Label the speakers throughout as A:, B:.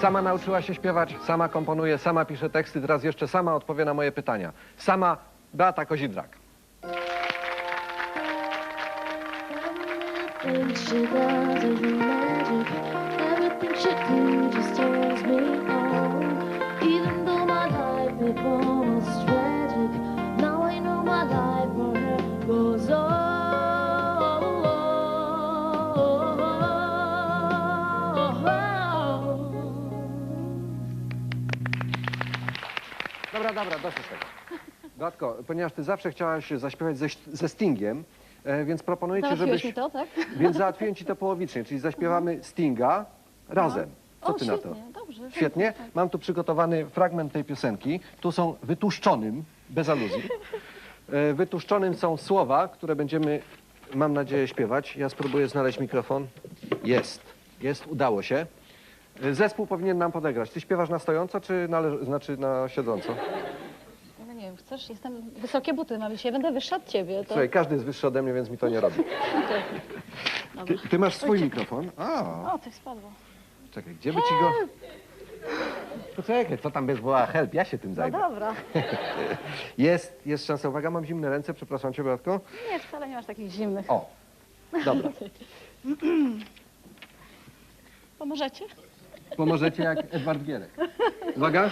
A: Sama nauczyła się śpiewać, sama komponuje, sama pisze teksty, teraz jeszcze sama odpowie na moje pytania. Sama Beata Kozidrak.
B: Magic.
A: Dobra, dosyć tego. Beatko, ponieważ ty zawsze chciałaś zaśpiewać ze, ze Stingiem, e, więc proponuję ci,
C: Załatwiłeś
A: żebyś...
C: mi to, tak?
A: Więc załatwiłem ci to połowicznie, czyli zaśpiewamy Stinga razem. Co
C: o,
A: ty na to?
C: świetnie, dobrze.
A: Świetnie.
C: tak.
A: Mam tu przygotowany fragment tej piosenki. Tu są wytłuszczonym, bez aluzji. E, Wytłuszczonym są słowa, które będziemy, mam nadzieję, śpiewać. Ja spróbuję znaleźć mikrofon. Jest. Jest, udało się. E, Zespół powinien nam podegrać. Ty śpiewasz na stojąco, czy na, leż- znaczy na siedząco?
C: Chcesz? Jestem... Wysokie buty mam dzisiaj, będę wyższa od ciebie. To...
A: Słuchaj, każdy jest wyższy ode mnie, więc mi to nie robi.
C: Dobra.
A: Ty, ty masz swój mikrofon? A,
C: O, coś spadło.
A: czekaj, gdzie by ci go... Poczekaj, co tam bez woła help, ja się tym
C: No
A: zajmę.
C: dobra.
A: Jest, jest szansa. Uwaga, mam zimne ręce, przepraszam cię, Beatko.
C: Nie, wcale nie masz takich zimnych.
A: O, dobra.
C: Pomożecie?
A: Pomożecie jak Edward Gierek. Uwaga.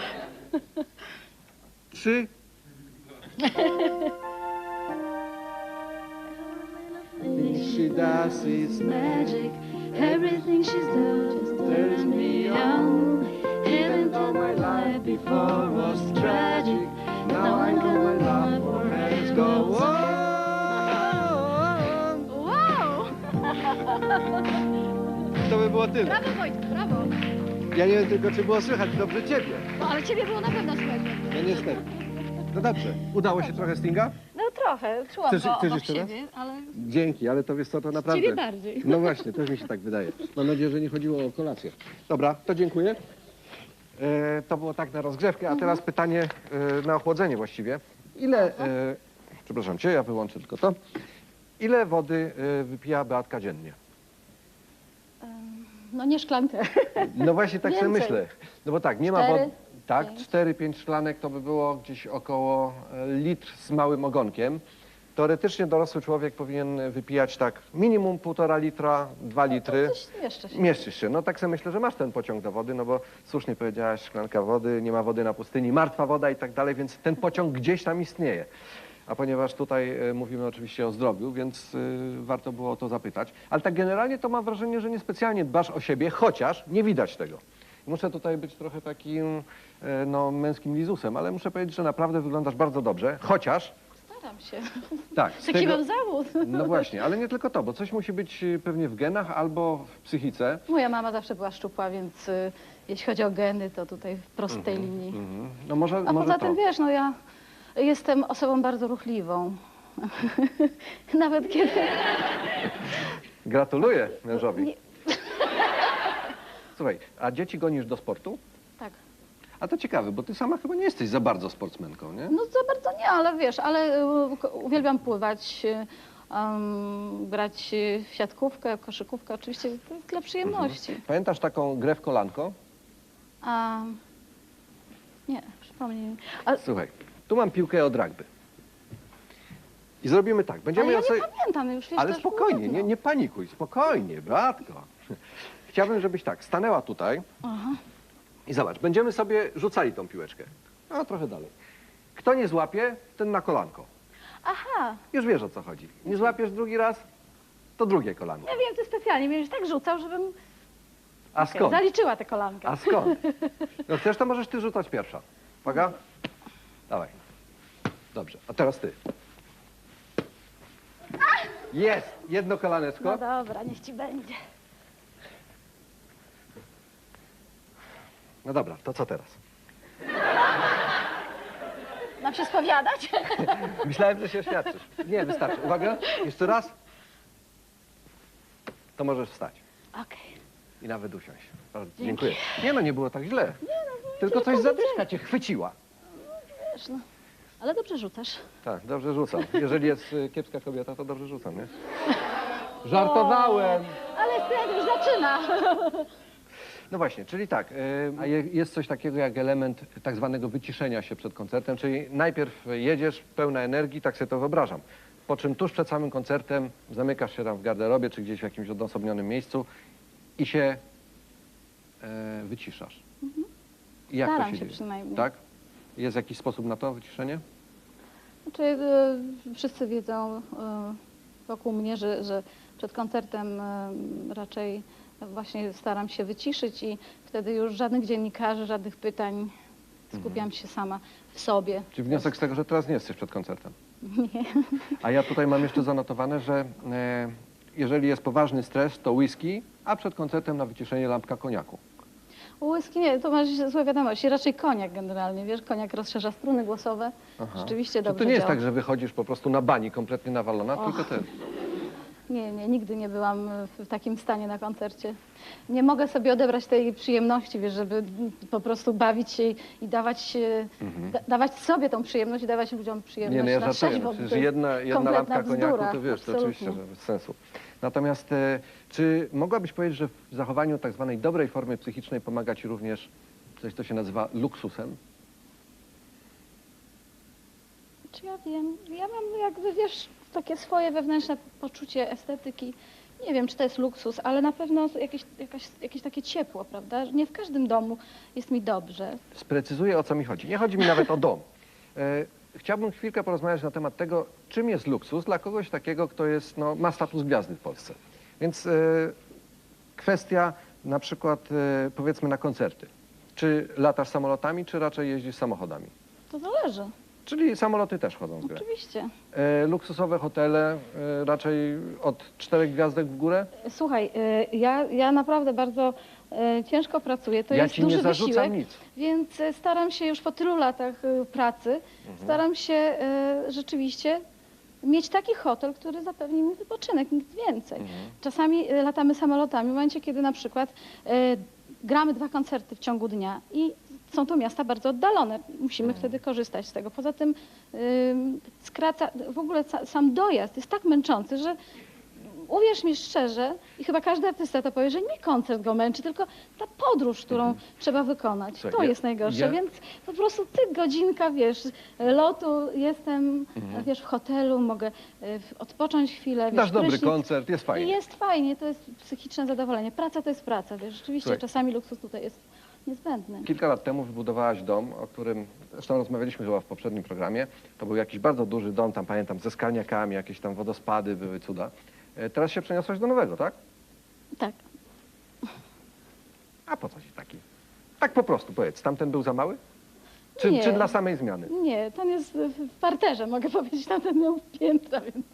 A: Trzy.
B: She does is magic. Everything she's done just turns me on. Even though my life before was tragic, now I know my love for her is go on.
C: Wow!
A: To by było tyle.
C: Brawo Wojtku, brawo.
A: Ja nie wiem tylko, czy było słychać dobrze ciebie.
C: No ale ciebie było na pewno słychać.
A: No niestety. No dobrze. Udało się trochę Stinga?
C: No trochę, czułam
A: Chcesz-
C: go
A: chcesz
C: obok
A: jeszcze raz?
C: siebie, ale
A: Dzięki, ale to wiesz co, to naprawdę...
C: ciebie bardziej.
A: No właśnie, też mi się tak wydaje. Mam nadzieję, że nie chodziło o kolację. Dobra, to dziękuję. E, to było tak na rozgrzewkę, a teraz pytanie e, na ochłodzenie właściwie. Ile, e, przepraszam cię, ja wyłączę tylko to. Ile wody e, wypija Beatka dziennie?
C: No nie szklankę.
A: No właśnie tak sobie
C: Więcej.
A: myślę. No bo tak, nie ma
C: Cztery,
A: wody. Tak,
C: pięć.
A: 4-5 szklanek to by było gdzieś około e, litr z małym ogonkiem. Teoretycznie dorosły człowiek powinien wypijać tak minimum 1,5 litra, 2 litry.
C: Coś mieszczę się.
A: Mieścisz się. No tak sobie myślę, że masz ten pociąg do wody, no bo słusznie powiedziałaś, szklanka wody, nie ma wody na pustyni, martwa woda i tak dalej, więc ten pociąg gdzieś tam istnieje. A ponieważ tutaj e, mówimy oczywiście o zdrowiu, więc e, warto było o to zapytać. Ale tak generalnie to mam wrażenie, że niespecjalnie dbasz o siebie, chociaż nie widać tego. Muszę tutaj być trochę takim e, no, męskim lizusem, ale muszę powiedzieć, że naprawdę wyglądasz bardzo dobrze, chociaż
C: Staram się.
A: tak, z
C: Taki
A: tego,
C: mam zawód.
A: no właśnie, ale nie tylko to, bo coś musi być e, pewnie w genach albo w psychice.
C: Moja mama zawsze była szczupła, więc y, jeśli chodzi o geny, to tutaj w prostej linii.
A: Mhm. No może,
C: A
A: może
C: poza
A: to.
C: tym, wiesz, no ja jestem osobą bardzo ruchliwą. Nawet kiedy...
A: Gratuluję mężowi.
C: Nie,
A: Słuchaj, a dzieci gonisz do sportu?
C: tak.
A: A to ciekawe, bo ty sama chyba nie jesteś za bardzo sportsmenką, nie?
C: No za bardzo nie, ale wiesz, ale y, ko- uwielbiam pływać, y, um, grać y, w siatkówkę, koszykówkę, oczywiście to jest dla przyjemności.
A: Pamiętasz taką grę w kolanko?
C: A, nie, przypomnij mi. A,
A: Słuchaj, tu mam piłkę od rugby. I zrobimy tak, będziemy
C: ale ja
A: ją sobie...
C: nie pamiętam już, wiesz,
A: Ale
C: było
A: spokojnie,
C: dawno.
A: nie, nie panikuj, spokojnie, Beatko. Chciałbym, żebyś tak, stanęła tutaj
C: Aha.
A: i zobacz, będziemy sobie rzucali tą piłeczkę. No, trochę dalej. Kto nie złapie, ten na kolanko.
C: Aha,
A: Już wiesz o co chodzi. Nie złapiesz drugi raz, to drugie kolanko.
C: ja wiem, ty specjalnie mnie tak rzucał, żebym
A: A skąd?
C: zaliczyła tę kolankę.
A: A skąd? No chcesz, to możesz ty rzucać pierwsza. Uwaga. Dawaj. Dobrze, a teraz ty. Jest! Jedno kolaneczko.
C: No dobra, niech ci będzie.
A: No dobra, to co teraz?
C: Mam się spowiadać?
A: Myślałem, że się oświadczysz. Nie, wystarczy. Uwaga, jeszcze raz. To możesz wstać.
C: Okej.
A: I nawet usiąść. Bardzo. Dziękuję. Nie no, nie było tak źle. Tylko coś zadyszka cię chwyciła.
C: Wiesz, no. Ale dobrze rzucasz.
A: Tak, dobrze rzucam. Jeżeli jest y, kiepska kobieta, to dobrze rzucam, nie? Żartowałem.
C: Ale wtedy już zaczyna.
A: No właśnie, czyli tak, y, a je- jest coś takiego jak element tak zwanego wyciszenia się przed koncertem, czyli najpierw jedziesz pełna energii, tak sobie to wyobrażam, po czym tuż przed samym koncertem zamykasz się tam w garderobie czy gdzieś w jakimś odosobnionym miejscu i się e, wyciszasz. I jak
C: Staram
A: to się,
C: się
A: dzieje?
C: przynajmniej.
A: Tak? Jest jakiś sposób na to wyciszenie?
C: Znaczy, y, wszyscy wiedzą y, wokół mnie, że, że przed koncertem y, raczej właśnie staram się wyciszyć i wtedy już żadnych dziennikarzy, żadnych pytań. Skupiam się sama w sobie.
A: Czy wniosek z tego, że teraz nie jesteś przed koncertem?
C: Nie.
A: A ja tutaj mam jeszcze zanotowane, że e, jeżeli jest poważny stres, to whisky, a przed koncertem na wyciszenie lampka koniaku.
C: U Whisky nie, to masz złe wiadomości. Raczej koniak generalnie, wiesz, koniak rozszerza struny głosowe.
A: Aha.
C: Rzeczywiście
A: Czy
C: dobrze
A: to nie jest
C: działa.
A: tak, że wychodzisz po prostu na bani kompletnie nawalona,
C: Och.
A: tylko ty.
C: Nie, nie, nigdy nie byłam w takim stanie na koncercie. Nie mogę sobie odebrać tej przyjemności, wiesz, żeby po prostu bawić się i, i dawać, e, da, dawać sobie tą przyjemność i dawać ludziom przyjemność
A: Mhm. Nie, no ja
C: na
A: żartuję.
C: trzeźwo.
A: No, przecież jedna, jedna lampka
C: bzdura,
A: koniaku, to wiesz, to oczywiście,
C: absolutnie.
A: że bez sensu. Natomiast e, czy mogłabyś powiedzieć, że w zachowaniu tak zwanej dobrej formy psychicznej pomaga ci również coś, co się nazywa luksusem?
C: Czy ja wiem, ja mam jakby, wiesz, takie swoje wewnętrzne poczucie estetyki. Nie wiem, czy to jest luksus, ale na pewno jakieś, jakaś, jakieś takie ciepło, prawda? Nie w każdym domu jest mi dobrze.
A: Sprecyzuję, o co mi chodzi. Nie chodzi mi nawet o dom. E, Chciałbym chwilkę porozmawiać na temat tego, czym jest luksus dla kogoś takiego, kto jest, no, ma status gwiazdy w Polsce. Więc e, kwestia na przykład, e, powiedzmy, na koncerty. Czy latasz samolotami, czy raczej jeździsz samochodami?
C: To zależy,
A: Czyli samoloty też chodzą w grę.
C: oczywiście.
A: E, luksusowe hotele e, raczej od czterech gwiazdek w górę?
C: Słuchaj, y, ja, ja naprawdę bardzo y, ciężko pracuję. To
A: ja
C: jest
A: ci
C: duży
A: nie zarzucam
C: wysiłek,
A: nic.
C: więc y, staram się już po tylu latach y, pracy,
A: Mhm.
C: staram się y, rzeczywiście mieć taki hotel, który zapewni mi wypoczynek, nic więcej.
A: Mhm.
C: Czasami y, latamy samolotami w momencie, kiedy na przykład y, gramy dwa koncerty w ciągu dnia i są to miasta bardzo oddalone. Musimy
A: Mhm.
C: wtedy korzystać z tego. Poza tym y, skraca, w ogóle sam dojazd jest tak męczący, że uwierz mi szczerze, i chyba każdy artysta to powie, że nie koncert go męczy, tylko ta podróż, którą trzeba wykonać.
A: Mhm. Słuchaj,
C: to
A: ja-
C: jest najgorsze,
A: ja-
C: więc po prostu ty godzinka, wiesz, lotu, jestem,
A: Mhm.
C: wiesz, w hotelu, mogę y, odpocząć chwilę, wiesz,
A: Dasz dobry
C: prysznic.
A: koncert, jest
C: I
A: fajnie.
C: jest fajnie, to jest psychiczne zadowolenie. Praca to jest praca, wiesz, rzeczywiście
A: Słuchaj.
C: czasami luksus tutaj jest niezbędny.
A: Kilka lat temu wybudowałaś dom, o którym zresztą rozmawialiśmy chyba w poprzednim programie. To był jakiś bardzo duży dom, tam pamiętam, ze skalniakami, jakieś tam wodospady, były cuda. E, Teraz się przeniosłaś do nowego, tak?
C: Tak.
A: A po co ci taki? Tak po prostu powiedz, tamten był za mały? Czy,
C: Nie.
A: czy dla samej zmiany?
C: Nie, ten jest w parterze, mogę powiedzieć, tamten miał piętra, więc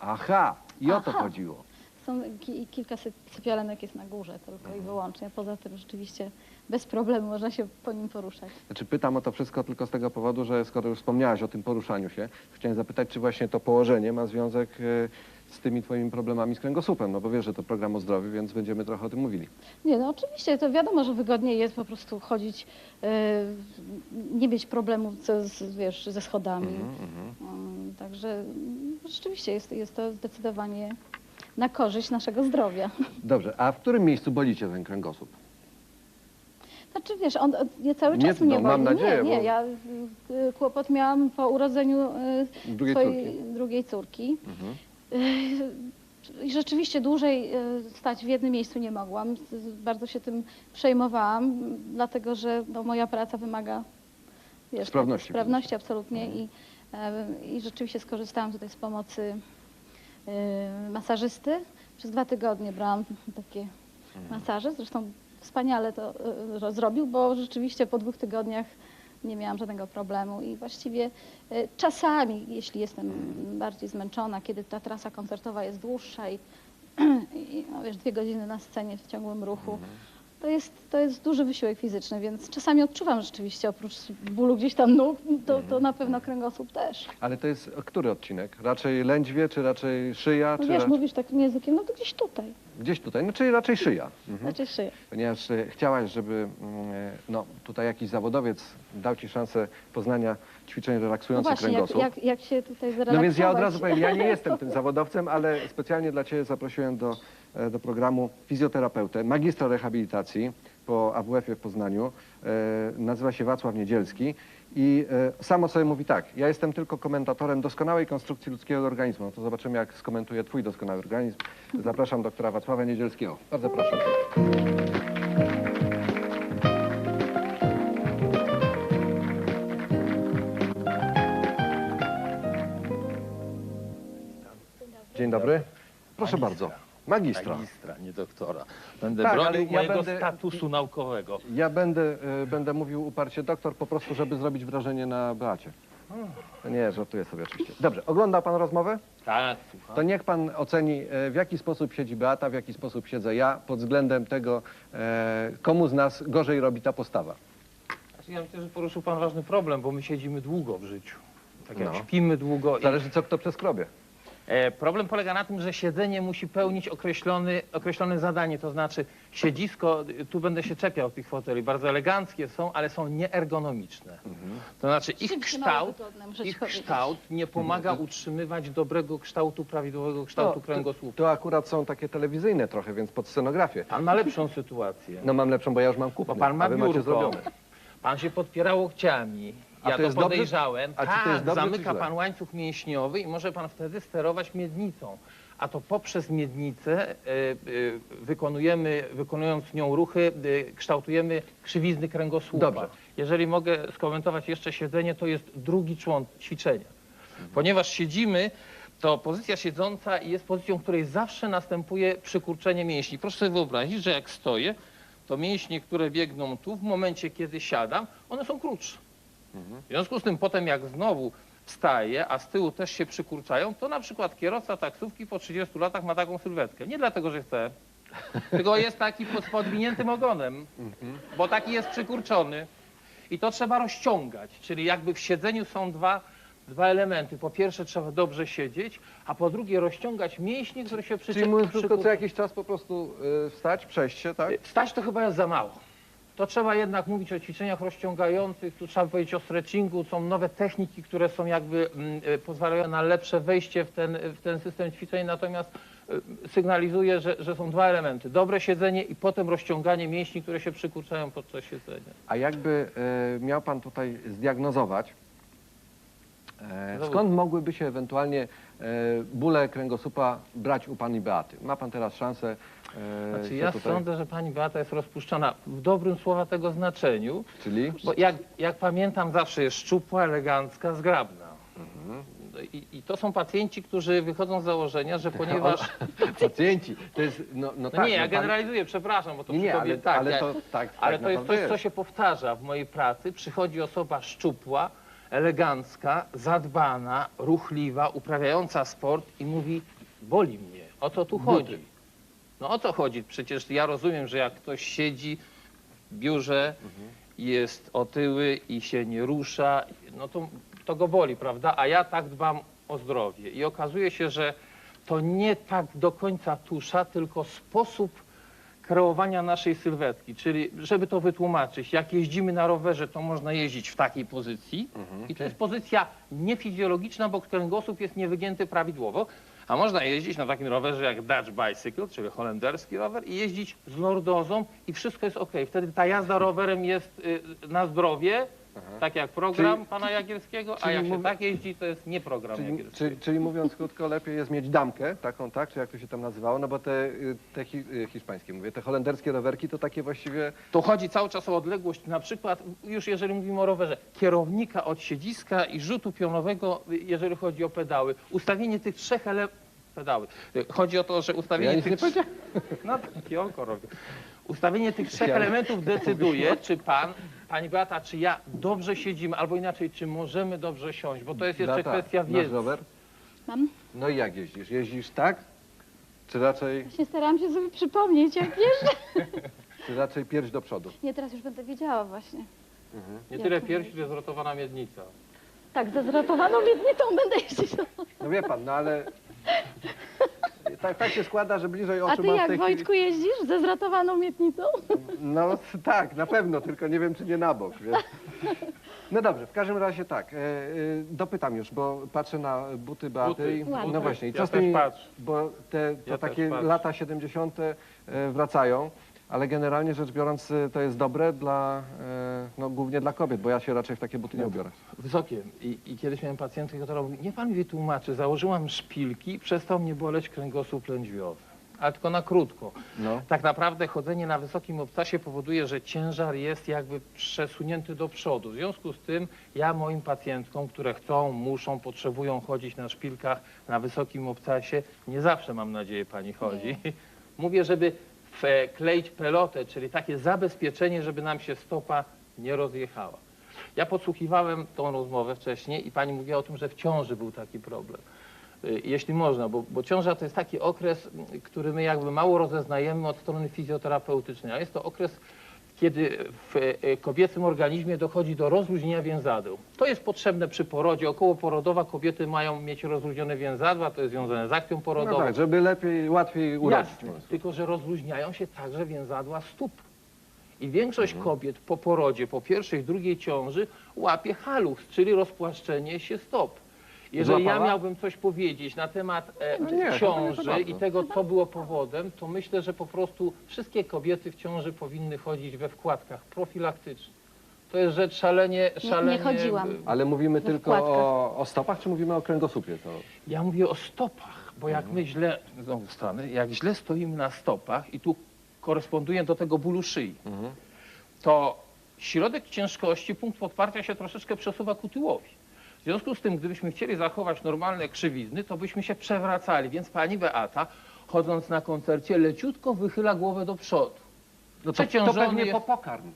A: Aha, i o to
C: Aha.
A: chodziło.
C: są ki kilka syp sypialenek jest na górze tylko i wyłącznie. Poza tym rzeczywiście bez problemu można się po nim poruszać.
A: Znaczy pytam o to wszystko tylko z tego powodu, że skoro już wspomniałaś o tym poruszaniu się, chciałem zapytać, czy właśnie to położenie ma związek e, z tymi twoimi problemami z kręgosłupem, no bo wiesz, że to program o zdrowiu, więc będziemy trochę o tym mówili.
C: Nie, no oczywiście, to wiadomo, że wygodniej jest po prostu chodzić, e, nie mieć problemów ze, z, wiesz, ze schodami. Mm, Także mm, rzeczywiście jest, jest to zdecydowanie na korzyść naszego zdrowia.
A: Dobrze, a w którym miejscu boli cię ten kręgosłup?
C: Znaczy wiesz, on nie cały
A: Nie,
C: czas mnie
A: no,
C: boli.
A: mam nadzieję,
C: nie, nie,
A: bo-
C: ja y, kłopot miałam po urodzeniu y,
A: Drugiej
C: swojej
A: córki.
C: drugiej córki.
A: Mhm.
C: Y, I rzeczywiście dłużej stać w jednym miejscu nie mogłam. Bardzo się tym przejmowałam, dlatego że no, moja praca wymaga wiesz,
A: Sprawności
C: sprawności absolutnie i, e, i rzeczywiście skorzystałam tutaj z pomocy masażysty. Przez dwa tygodnie brałam takie masaże. Zresztą wspaniale to ro- zrobił, bo rzeczywiście po dwóch tygodniach nie miałam żadnego problemu i właściwie y, czasami, jeśli jestem bardziej zmęczona, kiedy ta trasa koncertowa jest dłuższa i, i no wiesz, dwie godziny na scenie w ciągłym ruchu, to jest, to jest duży wysiłek fizyczny, więc czasami odczuwam rzeczywiście oprócz bólu gdzieś tam nóg, to, to na pewno kręgosłup też.
A: Ale to jest który odcinek? Raczej lędźwie, czy raczej szyja,
C: No
A: czy
C: wiesz,
A: raczej...
C: mówisz takim językiem, no to gdzieś tutaj,
A: gdzieś tutaj? No czyli raczej szyja. Mhm.
C: znaczy szyję.
A: Ponieważ e, chciałaś, żeby mm, e, no, tutaj jakiś zawodowiec dał ci szansę poznania ćwiczeń
C: No
A: relaksujących
C: właśnie, jak,
A: kręgosłup.
C: jak, jak się tutaj zrelaksować.
A: No więc ja od razu powiem, ja nie jestem tym zawodowcem, ale specjalnie dla Ciebie zaprosiłem do, do programu fizjoterapeutę, magistra rehabilitacji, po AWF-ie w Poznaniu. E, nazywa się Wacław Niedzielski i e, samo sobie mówi tak, ja jestem tylko komentatorem doskonałej konstrukcji ludzkiego organizmu. No to zobaczymy, jak skomentuje twój doskonały organizm. Zapraszam doktora Wacława Niedzielskiego. Bardzo proszę. Dzień dobry. Proszę bardzo. Magistra.
D: Magistra, nie doktora. Będę
A: Tak, ale
D: bronił
A: ja
D: mojego
A: będę-
D: statusu naukowego.
A: Ja będę, e, będę mówił uparcie doktor po prostu, żeby zrobić wrażenie na Beacie. Nie, żartuję sobie oczywiście. Dobrze, ogląda pan rozmowę?
D: Tak, słucham.
A: To niech pan oceni, e, w jaki sposób siedzi Beata, w jaki sposób siedzę ja, pod względem tego, e, komu z nas gorzej robi ta postawa.
D: Znaczy, Ja myślę, że poruszył pan ważny problem, bo my siedzimy długo w życiu. Tak jak
A: No.
D: śpimy długo. I,
A: Zależy, co kto przeskrobie.
D: E, problem polega na tym, że siedzenie musi pełnić określony, określone zadanie, to znaczy siedzisko, y, tu będę się czepiał tych foteli, bardzo eleganckie są, ale są nieergonomiczne.
A: Mhm.
D: To znaczy ich
C: mało
D: kształt,
C: wygodne, muszę ci
D: ich
C: powiedzieć.
D: kształt nie pomaga utrzymywać dobrego kształtu, prawidłowego kształtu
A: to,
D: kręgosłupa.
A: to akurat są takie telewizyjne trochę, więc pod scenografię.
D: Pan ma lepszą sytuację.
A: No mam lepszą, bo ja już mam kupę,
D: Bo pan ma
A: a wy macie
D: biurko,
A: zrobione.
D: pan się podpiera łokciami.
A: A
D: Ja
A: to jest
D: podejrzałem.
A: A czy to
D: tak,
A: jest dobrze, czy
D: zamyka pan łańcuch mięśniowy i może pan wtedy sterować miednicą. A to poprzez miednicę y, y, wykonujemy, wykonując nią ruchy, y, kształtujemy krzywizny kręgosłupa.
A: Dobrze.
D: Jeżeli mogę skomentować jeszcze siedzenie, to jest drugi człon ćwiczenia. Ponieważ siedzimy, to pozycja siedząca jest pozycją, w której zawsze następuje przykurczenie mięśni. Proszę sobie wyobrazić, że jak stoję, to mięśnie, które biegną tu, w momencie, kiedy siadam, one są krótsze. W związku z tym potem, jak znowu wstaję, a z tyłu też się przykurczają, to na przykład kierowca taksówki po 30 latach ma taką sylwetkę. Nie dlatego, że chce, tylko jest taki pod podwiniętym ogonem, bo taki jest przykurczony. I to trzeba rozciągać, czyli jakby w siedzeniu są dwa, dwa elementy. Po pierwsze trzeba dobrze siedzieć, a po drugie rozciągać mięśnie, które się
A: Czyli mówiąc krótko, co jakiś czas po prostu y, wstać, przejść się, tak?
D: Stać to chyba jest za mało. To trzeba jednak mówić o ćwiczeniach rozciągających, tu trzeba powiedzieć o stretchingu, są nowe techniki, które są jakby mm, e, pozwalają na lepsze wejście w ten, w ten system ćwiczeń, natomiast e, sygnalizuje, że, że są dwa elementy. Dobre siedzenie i potem rozciąganie mięśni, które się przykurczają podczas siedzenia.
A: A jakby e, miał pan tutaj zdiagnozować, e, skąd mogłyby się ewentualnie e, bóle kręgosłupa brać u pani Beaty? Ma pan teraz szansę. E,
D: Znaczy ja
A: tutaj,
D: sądzę, że pani Beata jest rozpuszczona w dobrym słowa tego znaczeniu,
A: Czyli
D: bo jak, jak pamiętam zawsze jest szczupła, elegancka, zgrabna.
A: Mhm.
D: I, I to są pacjenci, którzy wychodzą z założenia, że ponieważ...
A: pacjenci. To jest, no, no,
D: No
A: tak.
D: nie, ja
A: no pan-
D: generalizuję, przepraszam, bo to
A: Nie, nie, ale,
D: tak.
A: ale
D: ja,
A: to tak.
D: ale
A: tak
D: to jest
A: naprawdę
D: coś, co się powtarza w mojej pracy. Przychodzi osoba szczupła, elegancka, zadbana, ruchliwa, uprawiająca sport i mówi, boli mnie. O co tu chodzi? No o co chodzi? Przecież ja rozumiem, że jak ktoś siedzi w biurze, jest otyły i się nie rusza, no to, to go boli, prawda? A ja tak dbam o zdrowie. I okazuje się, że to nie tak do końca tusza, tylko sposób kreowania naszej sylwetki. Czyli, żeby to wytłumaczyć, jak jeździmy na rowerze, to można jeździć w takiej pozycji i to jest pozycja niefizjologiczna, bo kręgosłup jest niewygięty prawidłowo, a można jeździć na takim rowerze jak Dutch Bicycle, czyli holenderski rower i jeździć z lordozą i wszystko jest ok. Wtedy ta jazda rowerem jest y, na zdrowie, tak jak program
A: Czyli-
D: pana Jagielskiego, a
A: czyli
D: jak się
A: mówi-
D: tak jeździ, to jest nie program
A: Czyli,
D: Jagielskiego.
A: czyli, czyli mówiąc krótko, lepiej jest mieć damkę, taką, tak, czy jak to się tam nazywało, no bo te, y, te hi, y, hiszpańskie, mówię, te holenderskie rowerki to takie właściwie,
D: To chodzi cały czas o odległość, na przykład już jeżeli mówimy o rowerze, kierownika od siedziska i rzutu pionowego, jeżeli chodzi o pedały. Ustawienie tych trzech elementów, pedały. Chodzi o to, że ustawienie
A: ja nic
D: tych...
A: nie powiedziałem.
D: No takie oko robię. Ustawienie tych trzech
A: Ja-
D: elementów decyduje, czy pan, pani Beata, czy ja dobrze siedzimy, albo inaczej, czy możemy dobrze siąść, bo to jest jeszcze
A: Beata,
D: kwestia
A: masz
D: wiedzy.
A: rower?
C: Mam?
A: No i jak jeździsz? Jeździsz tak? Czy raczej,
C: Właśnie starałam się sobie przypomnieć, jak wiesz.
A: czy raczej pierś do przodu?
C: Nie, teraz już będę wiedziała właśnie.
D: Nie
C: Jak
D: tyle pierś, ile zrotowana miednica.
C: Tak, ze zrotowaną miednicą będę jeździć.
A: No wie pan, no ale tak, tak się składa, że bliżej
C: A
A: oczu
C: ty
A: mam w
C: jak,
A: tej
C: Wojtku, jeździsz ze zrotowaną miednicą?
A: chwili... No tak, na pewno, tylko nie wiem, czy nie na bok, wiesz. No dobrze, w każdym razie tak, e, e, dopytam już, bo patrzę na buty Beaty
D: Buty,
A: i
C: buty.
A: no właśnie, i
D: Ja
A: co z
D: też
A: tymi,
D: patrzę.
A: bo te to
D: Ja też
A: takie
D: patrzę.
A: lata 70. e, wracają. Ale generalnie rzecz biorąc y, to jest dobre dla, e, no głównie dla kobiet, bo ja się raczej w takie buty nie ubiorę.
D: Wysokie. I, I kiedyś miałem pacjentkę, która mówi, nie pan mi wytłumaczy, założyłam szpilki, przestał mnie boleć kręgosłup lędźwiowy. Ale tylko na krótko.
A: No.
D: Tak naprawdę chodzenie na wysokim obcasie powoduje, że ciężar jest jakby przesunięty do przodu. W związku z tym ja moim pacjentkom, które chcą, muszą, potrzebują chodzić na szpilkach na wysokim obcasie, nie zawsze mam nadzieję pani chodzi, mówię, żeby wkleić pelotę, czyli takie zabezpieczenie, żeby nam się stopa nie rozjechała. Ja podsłuchiwałem tą rozmowę wcześniej i pani mówiła o tym, że w ciąży był taki problem. Y, Jeśli można, bo, bo ciąża to jest taki okres, który my jakby mało rozeznajemy od strony fizjoterapeutycznej, a jest to okres, kiedy w e, kobiecym organizmie dochodzi do rozluźnienia więzadeł. To jest potrzebne przy porodzie. Okołoporodowa kobiety mają mieć rozluźnione więzadła, to jest związane z akcją
A: no
D: porodową.
A: tak, żeby lepiej, łatwiej urodzić.
D: Jasne, tylko że rozluźniają się także więzadła stóp. I większość
A: Mhm.
D: kobiet po porodzie, po pierwszej, drugiej ciąży łapie haluch, czyli rozpłaszczenie się stop. Jeżeli ja
A: Złapała?
D: miałbym coś powiedzieć na temat e,
A: No nie,
D: ciąży i tego, co było powodem, to myślę, że po prostu wszystkie kobiety w ciąży powinny chodzić we wkładkach profilaktycznych. To jest rzecz szalenie,
C: Nie-
D: szalenie...
C: nie chodziłam.
A: Ale mówimy tylko o, o stopach, czy mówimy o kręgosłupie? To...
D: Ja mówię o stopach, bo jak
A: Mhm.
D: my źle, znowu stanę, jak źle stoimy na stopach i tu koresponduje do tego bólu szyi,
A: Mhm.
D: to środek ciężkości, punkt podparcia się troszeczkę przesuwa ku tyłowi. W związku z tym, gdybyśmy chcieli zachować normalne krzywizny, to byśmy się przewracali, więc pani Beata, chodząc na koncercie, leciutko wychyla głowę do przodu.
A: No to, to pewnie
D: jest-
A: po pokarm.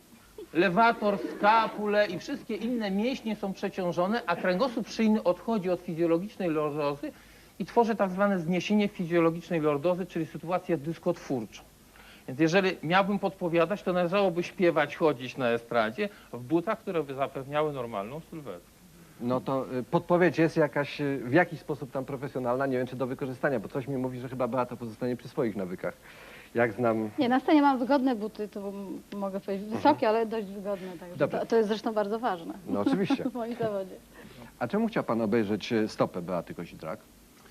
D: Lewator, skapule i wszystkie inne mięśnie są przeciążone, a kręgosłup szyjny odchodzi od fizjologicznej lordozy i tworzy tak zwane zniesienie fizjologicznej lordozy, czyli sytuację dyskotwórczą. Więc jeżeli miałbym podpowiadać, to należałoby śpiewać, chodzić na estradzie w butach, które by zapewniały normalną sylwetkę.
A: No to y, podpowiedź jest jakaś y, w jakiś sposób tam profesjonalna, nie wiem czy do wykorzystania, bo coś mi mówi, że chyba Beata pozostanie przy swoich nawykach. Jak znam
C: Nie, na scenie mam wygodne buty, to m- mogę powiedzieć wysokie, ale dość wygodne. Także
A: Dobra.
C: to, to jest zresztą bardzo ważne
A: No oczywiście.
C: w moim zawodzie.
A: A czemu chciał pan obejrzeć e, stopę Beaty Kozidrak?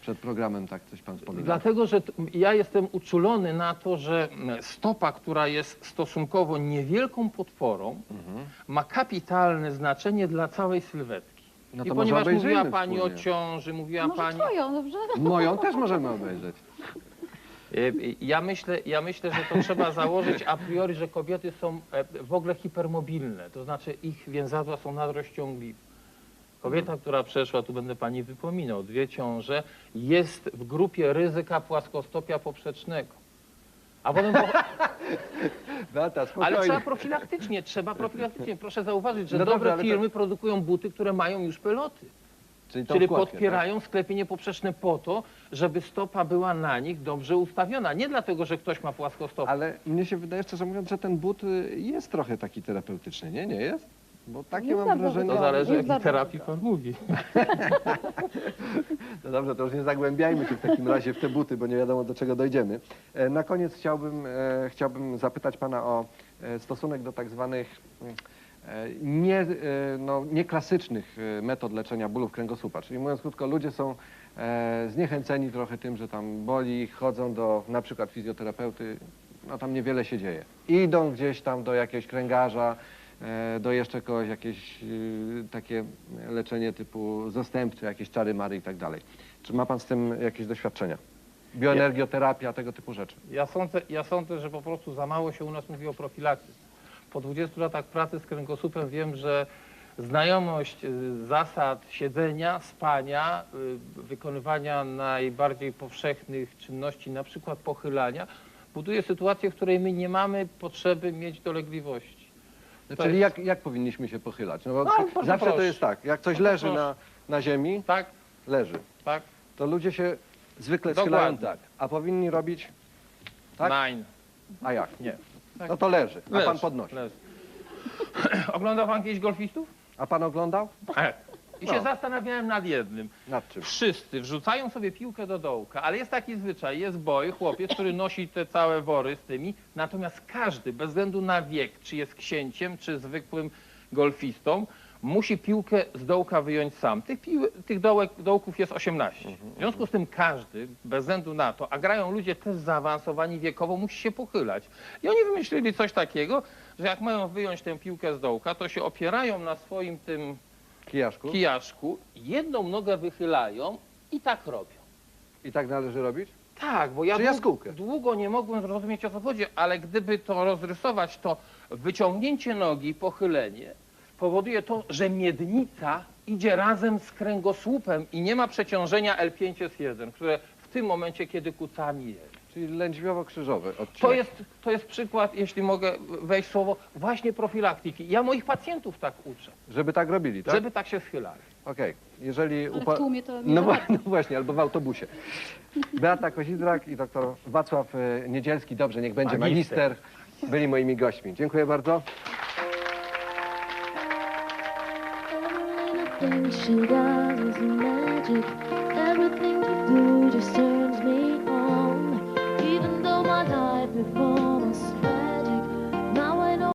A: Przed programem tak coś pan wspominał.
D: Dlatego, że t- ja jestem uczulony na to, że stopa, która jest stosunkowo niewielką podporą,
A: Mhm.
D: ma kapitalne znaczenie dla całej sylwetki.
A: No
D: I
A: to może
D: ponieważ mówiła pani o ciąży, mówiła
C: Może
D: pani...
C: twoją, dobrze?
A: Moją też możemy obejrzeć.
D: E, e, Ja myślę, ja myślę, że to trzeba założyć a priori, że kobiety są e, w ogóle hipermobilne, to znaczy ich więzadła są nadrozciągliwe. Kobieta, która przeszła, tu będę pani wypominał, dwie ciąże, jest w grupie ryzyka płaskostopia poprzecznego. A potem po,
A: Beata,
D: ale trzeba profilaktycznie, trzeba profilaktycznie. Proszę zauważyć, że
A: No dobrze,
D: dobre
A: ale to-
D: firmy produkują buty, które mają już peloty.
A: Czyli, tą
D: Czyli
A: wkładkę, tak?
D: podpierają sklepienie poprzeczne po to, żeby stopa była na nich dobrze ustawiona. Nie dlatego, że ktoś ma
A: Tak?
D: płaskostopę.
A: Ale mnie się wydaje, szczerze mówiąc, że ten but y, jest trochę taki terapeutyczny, nie? Nie jest? Bo takie
C: Jest
A: mam wrażenie...
D: To zależy,
C: jest
D: jakiej
C: bardzo
D: terapii pan mówi.
A: No dobrze, to już nie zagłębiajmy się w takim razie w te buty, bo nie wiadomo do czego dojdziemy. E, Na koniec chciałbym, e, chciałbym zapytać pana o e, stosunek do tak zwanych nie, no, nieklasycznych metod leczenia bólów kręgosłupa. Czyli mówiąc krótko, ludzie są zniechęceni trochę tym, że tam boli, chodzą do na przykład fizjoterapeuty, no tam niewiele się dzieje. Idą gdzieś tam do jakiegoś kręgarza, do jeszcze kogoś jakieś y, takie leczenie typu zastępcze, jakieś czary mary i tak dalej. Czy ma pan z tym jakieś doświadczenia? Bioenergioterapia, tego typu rzeczy.
D: Ja sądzę, ja sądzę, że po prostu za mało się u nas mówi o profilaktyce. Po 20 latach pracy z kręgosłupem wiem, że znajomość y, zasad siedzenia, spania, y, wykonywania najbardziej powszechnych czynności, na przykład pochylania, buduje sytuację, w której my nie mamy potrzeby mieć dolegliwości.
A: Czyli
D: jest-
A: jak, jak powinniśmy się pochylać? No bo
D: No, bardzo
A: zawsze to
D: proszę.
A: jest tak, jak coś
D: Bardzo
A: leży
D: proszę.
A: na, na ziemi,
D: Tak,
A: leży,
D: tak,
A: to ludzie się zwykle
D: Dokładnie.
A: schylają tak, a powinni robić, Tak?
D: Nine.
A: a jak?
D: Nie. Tak.
A: No to leży, a pan podnosi.
D: leży. Oglądał pan kiedyś golfistów?
A: A pan oglądał?
D: I
A: No.
D: się zastanawiałem nad jednym.
A: Nad czym?
D: Wszyscy wrzucają sobie piłkę do dołka, ale jest taki zwyczaj, jest boj, chłopiec, który nosi te całe wory z tymi, natomiast każdy, bez względu na wiek, czy jest księciem, czy zwykłym golfistą, musi piłkę z dołka wyjąć sam. Tych, pił, tych dołek, dołków jest 18. W związku z tym każdy, bez względu na to, a grają ludzie też zaawansowani wiekowo, musi się pochylać. I oni wymyślili coś takiego, że jak mają wyjąć tę piłkę z dołka, to się opierają na swoim tym
A: Kijaszku.
D: kijaszku, jedną nogę wychylają i tak robią.
A: I tak należy robić?
D: Tak, bo ja
A: Czy jaskółkę?
D: długo nie mogłem zrozumieć o co chodzi, ale gdyby to rozrysować, to wyciągnięcie nogi, pochylenie powoduje to, że miednica idzie razem z kręgosłupem i nie ma przeciążenia L5S1, które w tym momencie, kiedy kucami jest.
A: Czyli lędźwiowo-krzyżowy odcinek.
D: To jest, to jest przykład, jeśli mogę wejść w słowo, właśnie profilaktyki. Ja moich pacjentów tak uczę,
A: Żeby tak robili, tak?
D: żeby tak się schylali.
A: Okej, jeżeli...
C: Ale w tłumie to nie
A: no, wa- no właśnie, albo w autobusie. Beata Kozidrak i doktor Wacław e, Niedzielski, dobrze, niech będzie magister,
D: Magister.
A: byli moimi gośćmi. Dziękuję bardzo.
B: Everything she does is magic. Everything you do just turns before